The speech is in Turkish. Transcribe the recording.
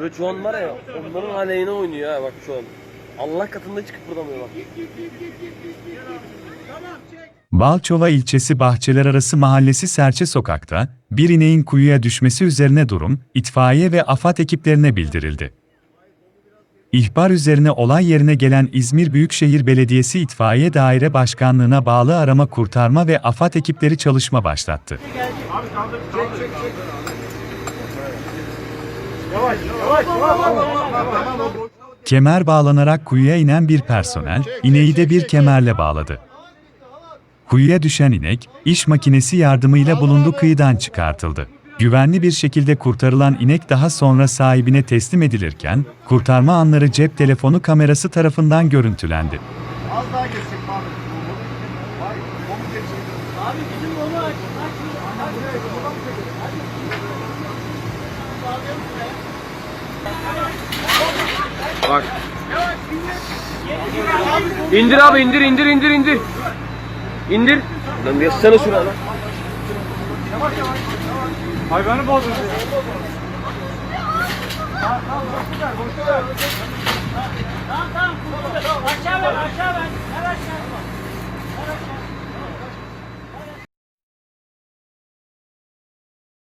Ve şu an var ya onların aleyhine oynuyor ha bak şu an. Allah katında çıkıp buradamıyor bak. Balçova ilçesi Bahçelerarası Mahallesi Serçe Sokak'ta bir ineğin kuyuya düşmesi üzerine durum itfaiye ve AFAD ekiplerine bildirildi. İhbar üzerine olay yerine gelen İzmir Büyükşehir Belediyesi İtfaiye Daire Başkanlığı'na bağlı arama kurtarma ve AFAD ekipleri çalışma başlattı. Kemer bağlanarak kuyuya inen bir personel, ineği de bir kemerle bağladı. Kuyuya düşen inek, iş makinesi yardımıyla bulundu kıyıdan çıkartıldı. Güvenli bir şekilde kurtarılan inek daha sonra sahibine teslim edilirken, kurtarma anları cep telefonu kamerası tarafından görüntülendi. Az daha geçecek geçecek. Abi bizim onu aç. aç. Bak. İndir abi indir indir indir indir. İndir. Lan yazsana şuna lan. Hayvanı bozdun. Tamam tamam. Aşağı ver aşağı ver.